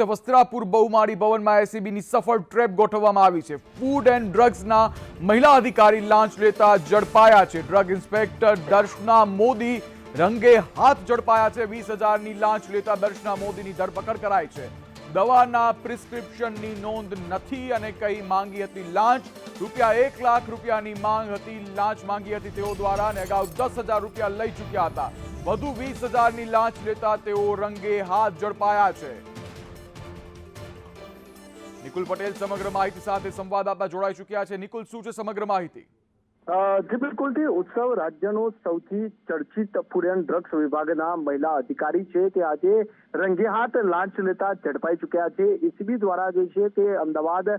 વસ્ત્રાપુર બહુમાળી ભવનમાં એસીબીની સફળ ટ્રેપ ગોઠવવામાં આવી છે. ફૂડ એન્ડ ડ્રગ્સના મહિલા અધિકારી લાંચ લેતા ઝડપાયા છે. ડ્રગ ઇન્સ્પેક્ટર દર્શના મોદી રંગે હાથ ઝડપાયા છે. વીસ હજારની લાંચ લેતા દર્શના મોદીની ધરપકડ કરાઈ છે. દવાના પ્રિસ્ક્રિપ્શનની નોંધ નથી અને કઈ માંગી હતી લાંચ. રૂપિયા એક લાખ રૂપિયાની માંગ હતી. લાંચ માંગી હતી તેઓ દ્વારા અને અગાઉ દસ હજાર રૂપિયા લઈ ચૂક્યા હતા. વધુ વીસ હજારની લાંચ લેતા તેઓ રંગે હાથ ઝડપાયા છે. નિકુલ પટેલ સમગ્ર માહિતી સાથે સંવાદ આપતા જોડાઈ ચૂક્યા છે. નિકુલ, શું છે સમગ્ર માહિતી? જી બિલકુલથી ઉત્સવ રાજ્યનો સૌથી ચર્ચિત ફૂડ ડ્રગ્સ વિભાગના મહિલા અધિકારી છે તે આજે રંગેહાથ લાંચ લેતા ઝડપાઈ ચૂક્યા છે. એસીબી દ્વારા જે છે તે અમદાવાદ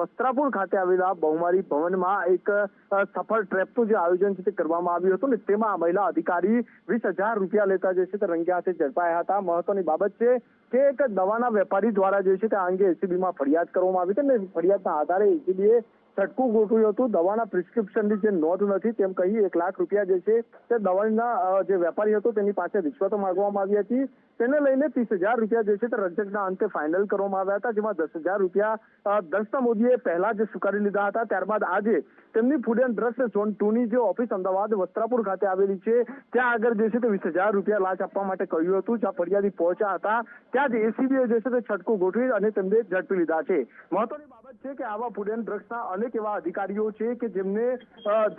વસ્ત્રાપુર ખાતે આવેલા બહુમારી ભવનમાં એક સફળ ટ્રેપનું જે આયોજન છે તે કરવામાં આવ્યું હતું ને તેમાં મહિલા અધિકારી વીસ હજાર રૂપિયા લેતા જે છે તે રંગે હાથે ઝડપાયા હતા. મહત્વની બાબત છે કે એક દવાના વેપારી દ્વારા જે છે તે આ અંગે એસીબીમાં ફરિયાદ કરવામાં આવી હતી ને ફરિયાદના આધારે એસીબીએ છટકું ગોઠવ્યું હતું. દવાના પ્રિસ્ક્રિપ્શનની જે નોંધ નથી તેમ કહી એક લાખ રૂપિયા જે છે તે દવાના જે વેપારી હતો તેની પાસે રિશ્વતો માંગવામાં આવી હતી. તેને લઈને ત્રીસ હજાર રૂપિયા જે છે તે રજકના અંતે ફાઇનલ કરવામાં આવ્યા હતા, જેમાં દસ હજાર રૂપિયા દર્શના મોદીએ પહેલા જ સ્વીકારી લીધા હતા. ત્યારબાદ આજે તેમની food and drugs zone two ની જે ઓફિસ અમદાવાદ, વસ્ત્રાપુર ખાતે આવેલી છે, ત્યાં આગળ જે છે તે વીસ હજાર રૂપિયા લાંચ આપવા માટે કહ્યું હતું, જ્યાં ફરિયાદી પહોંચ્યા હતા. ત્યાં જ એસીબીએ જે છે તે છટકું ગોઠવી અને તેમને ઝડપી લીધા છે. મહત્વની બાબત કે આવા ફૂડ એન્ડ ડ્રગ્સના અનેક એવા અધિકારીઓ છે કે જેમને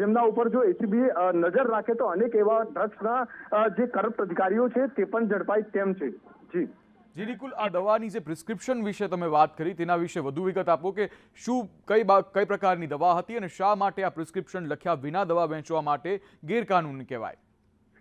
જેમના ઉપર જો એસીબી નજર રાખે તો અનેક એવા ડ્રગ્સના જે કરપ્ટ અધિકારીઓ છે તે પણ ઝડપાય તેમ છે. જી. જી, નિકુલ, આ દવાની જે પ્રિસ્ક્રિપ્શન વિશે તમે વાત કરી તેના વિશે વધુ વિગત આપો કે શું, કઈ કઈ પ્રકારની દવા હતી અને શા માટે આ પ્રિસ્ક્રિપ્શન લખ્યા વિના દવા વેચવા માટે ગેરકાનૂની કહેવાય?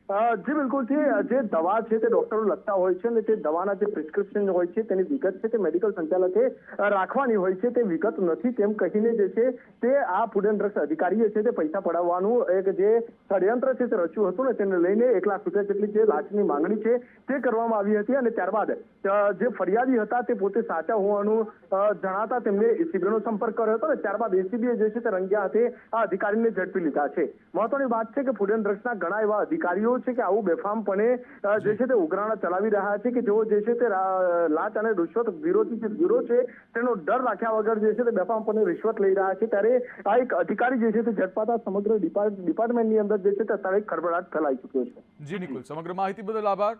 જી, બિલકુલ છે. જે દવા છે તે ડોક્ટરો લખતા હોય છે અને તે દવાના જે પ્રિસ્ક્રિપ્શન હોય છે તેની વિગત છે તે મેડિકલ સંચાલકે રાખવાની હોય છે તે વિગત નથી તેમ કહીને જે છે તે આ ફૂડ એન્ડ ડ્રગ્સ અધિકારીએ છે તે પૈસા પડાવવાનું એક જે ષડયંત્ર છે તે રચ્યું હતું ને તેને લઈને એક લાખ રૂપિયા જેટલી જે લાંચની માંગણી છે તે કરવામાં આવી હતી અને ત્યારબાદ જે ફરિયાદી હતા તે પોતે સાચા હોવાનું જણાતા તેમને એસીબીનો સંપર્ક કર્યો હતો અને ત્યારબાદ એસીબીએ જે છે તે રંગ્યા હાથે આ અધિકારીને ઝડપી લીધા છે. મહત્વની વાત છે કે ફૂડ એન્ડ ડ્રગ્સના ઘણા એવા અધિકારીઓ છે કે આવું બેફામપણે જે છે તે ઉઘરાણા ચલાવી રહ્યા છે કે જેઓ જે છે તે લાંચ અને રિશ્વત વિરોધી જે બ્યુરો છે તેનો ડર રાખ્યા વગર જે છે તે બેફામપણે રિશ્વત લઈ રહ્યા છે. ત્યારે આ એક અધિકારી જે છે તે ઝડપાતા સમગ્ર ડિપાર્ટ- ડિપાર્ટમેન્ટની અંદર જે છે તે અત્યારે ખળભળાટ ફેલાઈ ચુક્યો છે. જી નિકુલ સમગ્ર માહિતી બદલ આભાર.